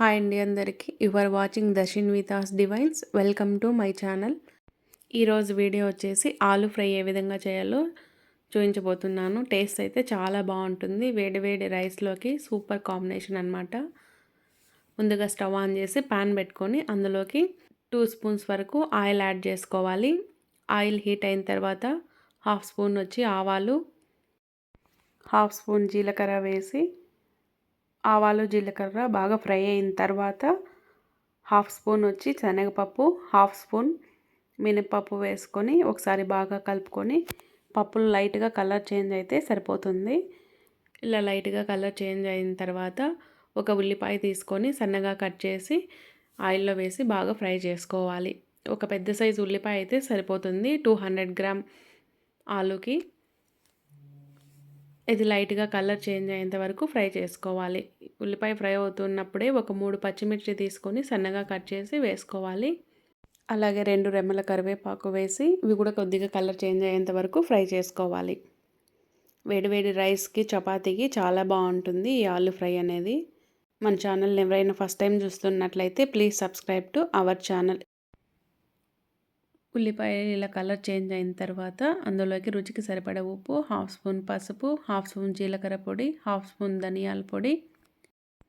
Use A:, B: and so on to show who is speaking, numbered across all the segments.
A: Hi అండి అందరికీ. Your watching దర్శిన్ వితాస్ డివైన్స్ వెల్కమ్ టు మై ఛానల్ ఈరోజు వీడియో వచ్చేసి ఆలు ఫ్రై ఏ విధంగా చేయాలో చూపించబోతున్నాను. టేస్ట్ అయితే చాలా బాగుంటుంది. వేడి వేడి రైస్లోకి సూపర్ కాంబినేషన్ అనమాట ముందుగా స్టవ్ ఆన్ చేసి ప్యాన్ పెట్టుకొని అందులోకి టూ స్పూన్స్ వరకు ఆయిల్ యాడ్ చేసుకోవాలి. ఆయిల్ హీట్ అయిన తర్వాత హాఫ్ స్పూన్ వచ్చి ఆవాలు హాఫ్ స్పూన్ జీలకర్ర వేసి ఆవాలు జీలకర్ర బాగా ఫ్రై అయిన తర్వాత హాఫ్ స్పూన్ వచ్చి శనగపప్పు హాఫ్ స్పూన్ మినపప్పు వేసుకొని ఒకసారి బాగా కలుపుకొని పప్పులు లైట్గా కలర్ చేంజ్ అయితే సరిపోతుంది. ఇలా లైట్గా కలర్ చేంజ్ అయిన తర్వాత ఒక ఉల్లిపాయ తీసుకొని సన్నగా కట్ చేసి ఆయిల్లో వేసి బాగా ఫ్రై చేసుకోవాలి. ఒక పెద్ద సైజు ఉల్లిపాయ అయితే సరిపోతుంది. టూ హండ్రెడ్ గ్రామ్ ఆలుకి ఇది లైట్గా కలర్ చేంజ్ అయ్యేంత వరకు ఫ్రై చేసుకోవాలి. ఉల్లిపాయ ఫ్రై అవుతున్నప్పుడే ఒక మూడు పచ్చిమిర్చి తీసుకొని సన్నగా కట్ చేసి వేసుకోవాలి. అలాగే రెండు రెమ్మల కరివేపాకు వేసి ఇవి కూడా కొద్దిగా కలర్ చేంజ్ అయ్యేంత వరకు ఫ్రై చేసుకోవాలి. వేడివేడి రైస్కి చపాతీకి చాలా బాగుంటుంది ఈ ఆలు ఫ్రై అనేది. మన ఛానల్ని ఎవరైనా ఫస్ట్ టైం చూస్తున్నట్లయితే please subscribe to our channel ఉల్లిపాయ ఇలా కలర్ చేంజ్ అయిన తర్వాత అందులోకి రుచికి సరిపడే ఉప్పు హాఫ్ స్పూన్ పసుపు హాఫ్ స్పూన్ జీలకర్ర పొడి హాఫ్ స్పూన్ ధనియాల పొడి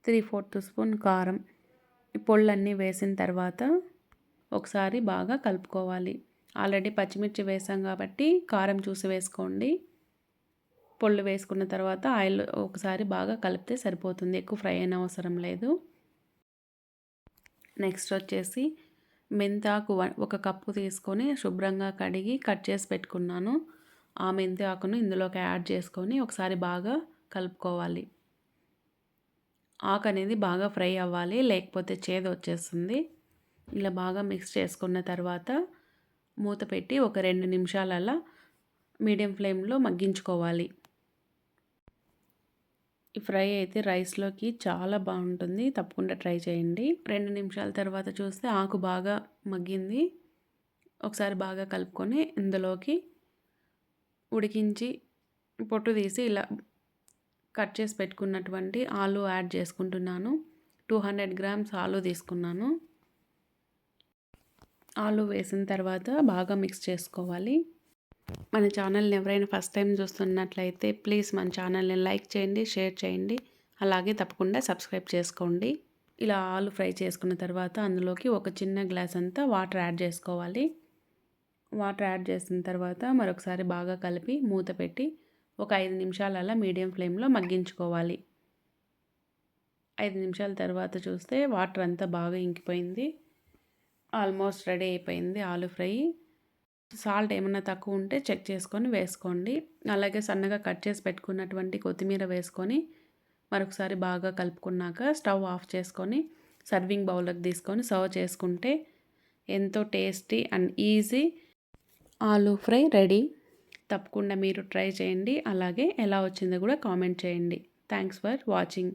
A: త్రీ ఫోర్త్ స్పూన్ కారం. ఈ పొళ్ళన్నీ వేసిన తర్వాత ఒకసారి బాగా కలుపుకోవాలి. ఆల్రెడీ పచ్చిమిర్చి వేసాం కాబట్టి కారం చూసి వేసుకోండి. పొళ్ళు వేసుకున్న తర్వాత ఆయిల్ ఒకసారి బాగా కలిపితే సరిపోతుంది. ఎక్కువ ఫ్రై అయిన అవసరం లేదు. నెక్స్ట్ వచ్చేసి మెంతాకు ఒక కప్పు తీసుకొని శుభ్రంగా కడిగి కట్ చేసి పెట్టుకున్నాను. ఆ మెంతి ఆకును ఇందులోకి యాడ్ చేసుకొని ఒకసారి బాగా కలుపుకోవాలి. ఆకు అనేది బాగా ఫ్రై అవ్వాలి లేకపోతే చేదు వచ్చేస్తుంది. ఇలా బాగా మిక్స్ చేసుకున్న తర్వాత మూత పెట్టి ఒక రెండు నిమిషాలలో మీడియం ఫ్లేమ్లో మగ్గించుకోవాలి. ఈ ఫ్రై అయితే రైస్లోకి చాలా బాగుంటుంది. తప్పకుండా ట్రై చేయండి. రెండు నిమిషాల తర్వాత చూస్తే ఆకు బాగా మగ్గింది. ఒకసారి బాగా కలుపుకొని ఇందులోకి ఉడికించి పొట్టు తీసి ఇలా కట్ చేసి పెట్టుకున్నటువంటి ఆలు యాడ్ చేసుకుంటున్నాను. టూ హండ్రెడ్ గ్రామ్స్ ఆలు తీసుకున్నాను. ఆలు వేసిన తర్వాత బాగా మిక్స్ చేసుకోవాలి. మన ఛానల్ని ఎవరైనా ఫస్ట్ టైం చూస్తున్నట్లయితే ప్లీజ్ మన ఛానల్ని లైక్ చేయండి షేర్ చేయండి. అలాగే తప్పకుండా సబ్స్క్రైబ్ చేసుకోండి. ఇలా ఆలు ఫ్రై చేసుకున్న తర్వాత అందులోకి ఒక చిన్న గ్లాస్ అంతా వాటర్ యాడ్ చేసుకోవాలి. వాటర్ యాడ్ చేసిన తర్వాత మరొకసారి బాగా కలిపి మూత పెట్టి ఒక ఐదు నిమిషాల మీడియం ఫ్లేమ్లో మగ్గించుకోవాలి. ఐదు నిమిషాల తర్వాత చూస్తే వాటర్ అంతా బాగా ఇంకిపోయింది. ఆల్మోస్ట్ రెడీ అయిపోయింది ఆలు ఫ్రై. సాల్ట్ ఏమైనా తక్కువ ఉంటే చెక్ చేసుకొని వేసుకోండి. అలాగే సన్నగా కట్ చేసి పెట్టుకున్నటువంటి కొత్తిమీర వేసుకొని మరొకసారి బాగా కలుపుకున్నాక స్టవ్ ఆఫ్ చేసుకొని సర్వింగ్ బౌల్కి తీసుకొని సర్వ్ చేసుకుంటే ఎంతో tasty and easy aloo fry ready. తప్పకుండా మీరు ట్రై చేయండి. అలాగే ఎలా వచ్చిందో కూడా కామెంట్ చేయండి. Thanks for watching.